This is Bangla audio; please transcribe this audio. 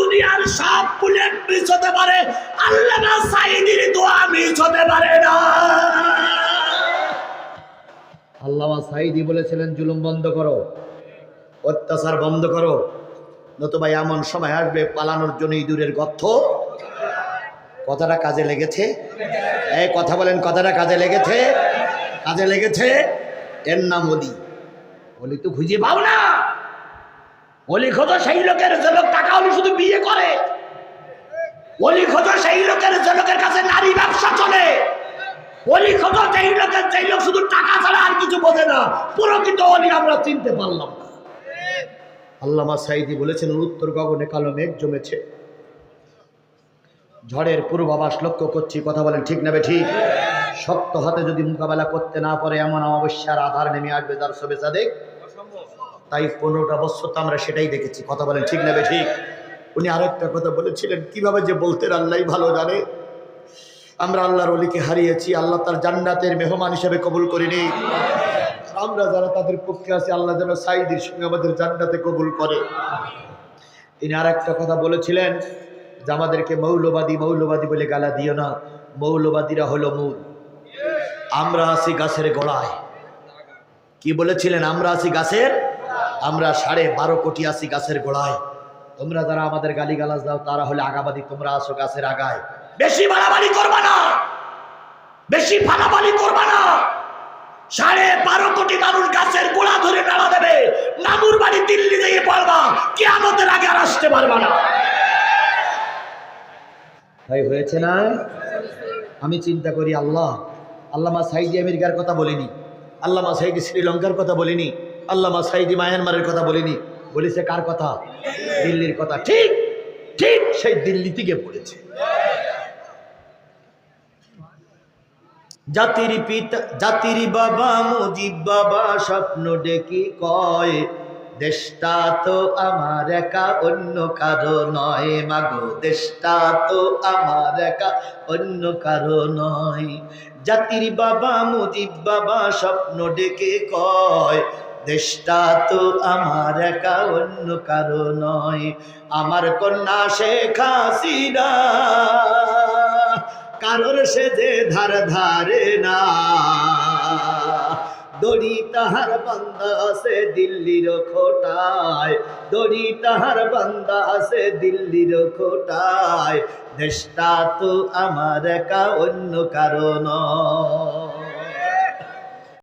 দুনিয়ার সব বুলেট মিস হতে পারে, আল্লামা সাইদির দোয়া মিস হতে পারে না। আল্লামা সাইদি বলেছিলেন, জুলুম বন্ধ করো, অত্যাচার বন্ধ করো, নতুবা এমন সময় আসবে পালানোর জন্য ইঁদুরের গর্থ কথাটা কাজে লেগেছে? এই কথা বলেন, কথাটা কাজে লেগেছে? কাজে লেগেছে? এর নাম অলি। অলি তো খুঁজে পাও না। অলি খোঁজো সেই লোকের যে লোক টাকা হলে শুধু বিয়ে করে। অলি খোঁজো সেই লোকের যে লোকের কাছে নারী ব্যবসা চলে। অলি খোঁজো সেই লোকের সেই লোক শুধু টাকা ছাড়া আর কিছু বোঝে না, প্রকৃত অলি আমরা চিনতে পারলাম না। আল্লামা সাইদি বলেছেন উত্তর গগনে কালো মেঘ জমেছে। ঝড়ের পূর্বাভাস লক্ষ্য করছি। কথা বলেন, ঠিক নেবে ঠিক? শক্ত হাতে যদি মোকাবেলা করতে না পারে, এমন অমাবস্যার আধার নেমে আসবে তার সবে সাদেক। তাই পনেরোটা বছর তো আমরা সেটাই দেখেছি। কথা বলেন ঠিক নেবে ঠিক উনি আরেকটা কথা বলেছিলেন, কীভাবে যে বলতেন আল্লাহ ভালো জানে। আমরা আল্লাহর অলিকে হারিয়েছি, আল্লাহ তার জান্নাতের মেহমান হিসেবে কবুল করিনি। আমরা যারা তাদের পক্ষে আছি, আল্লাহ যেন সাইদির সঙ্গে আমাদের জান্নাতে কবুল করে। তিনি আর একটা কথা বলেছিলেন যে, আমাদেরকে মৌলবাদী মৌলবাদী বলে গালা দিও না। মৌলবাদীরা হলো মূল। আমরা আছি গাছের গোড়ায়। কি বলেছিলেন? আমরা আছি গাছের আমরা সাড়ে বারো কোটি আছি গাছের গোড়ায়। তোমরা যারা আমাদের গালি গালাজ দাও, তারা হলে আগাবাদী, তোমরা আসো গাছের আগায়। বেশি বাড়াবাড়ি করবা না! বেশি ফালাবাড়ি করবা না! সাড়ে বারো কোটি মানুষ গাছের গোড়া ধরে নাড়া দেবে। নামুর বাড়ি দিল্লি দিয়ে পড়বা কে আমাদের আগে আর আসতে পারবা না। তাই হয়েছে না? আমি চিন্তা করি, আল্লাহ, আল্লামা সাইদি আমেরিকার কথা বলিনি। আল্লামা সাইদি শ্রীলঙ্কার কথা বলিনি। আল্লামা সাইদি মায়ানমারের কথা বলিনি, বলেছে কার কথা? দিল্লির কথা। ঠিক ঠিক সেই দিল্লি থেকে পড়েছে জাতির পিতা, জাতির বাবা, মুজিব বাবা স্বপ্ন ডেকে কয়, দেশটা তো আমার একা, অন্য কারও নয়। মাগো, দেশটা তো আমার একা, অন্য কারও নয়। জাতির বাবা, মুজিব বাবা স্বপ্ন ডেকে কয় দেশটা তো আমার একা, অন্য কারও নয়। আমার কন্যা শেখ হাসিনা, কারোর সে যে ধার ধারে না। দড়ি তাহার বান্দা আছে দিল্লির খোটায়, দড়ি তাহার বান্দা আছে দিল্লির খোটায়। দেশটা তো আমার একা, অন্য কারণ